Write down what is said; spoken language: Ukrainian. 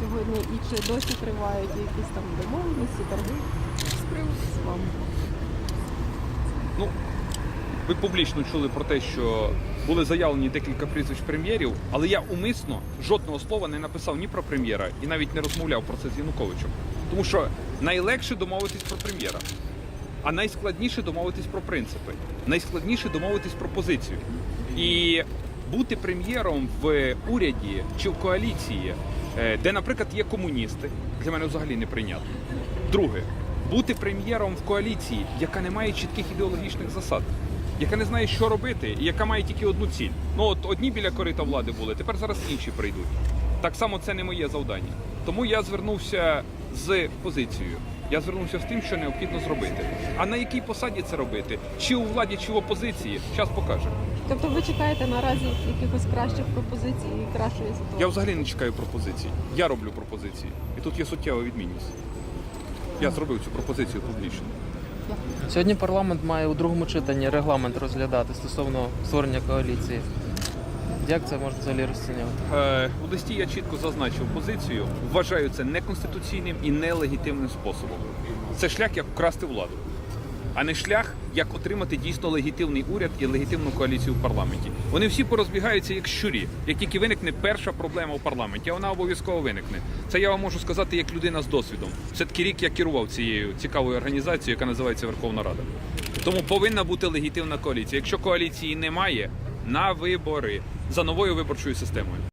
сьогодні і чи досі тривають якісь там домовленості, торги з вами? Ну, ви публічно чули про те, що були заявлені декілька прізвищ прем'єрів, але я умисно жодного слова не написав ні про прем'єра і навіть не розмовляв про це з Януковичем. Тому що найлегше домовитись про прем'єра, а найскладніше домовитись про принципи, найскладніше домовитись про позицію. І бути прем'єром в уряді чи в коаліції, де, наприклад, є комуністи, для мене взагалі неприйнятно. Друге, бути прем'єром в коаліції, яка не має чітких ідеологічних засад, яка не знає, що робити, і яка має тільки одну ціль. Ну от одні біля корита влади були, тепер зараз інші прийдуть. Так само це не моє завдання. Тому я звернувся з позицією. Я звернувся з тим, що необхідно зробити. А на якій посаді це робити? Чи у владі, чи в опозиції, час покаже. Тобто ви чекаєте наразі якихось кращих пропозицій і кращої ситуації? Я взагалі не чекаю пропозицій. Я роблю пропозиції. І тут є суттєва відмінність. Я зробив цю пропозицію публічно. Сьогодні парламент має у другому читанні регламент розглядати стосовно створення коаліції. Як це можна взагалі розцінювати? Е, у листі я чітко зазначив позицію. Вважаю це неконституційним і нелегітимним способом. Це шлях, як вкрасти владу, а не шлях, як отримати дійсно легітимний уряд і легітимну коаліцію в парламенті. Вони всі порозбігаються як щурі. Як тільки виникне перша проблема в парламенті, а вона обов'язково виникне. Це я вам можу сказати як людина з досвідом. Все таки рік я керував цією цікавою організацією, яка називається Верховна Рада. Тому повинна бути легітимна коаліція. Якщо коаліції немає, на вибори за новою виборчою системою.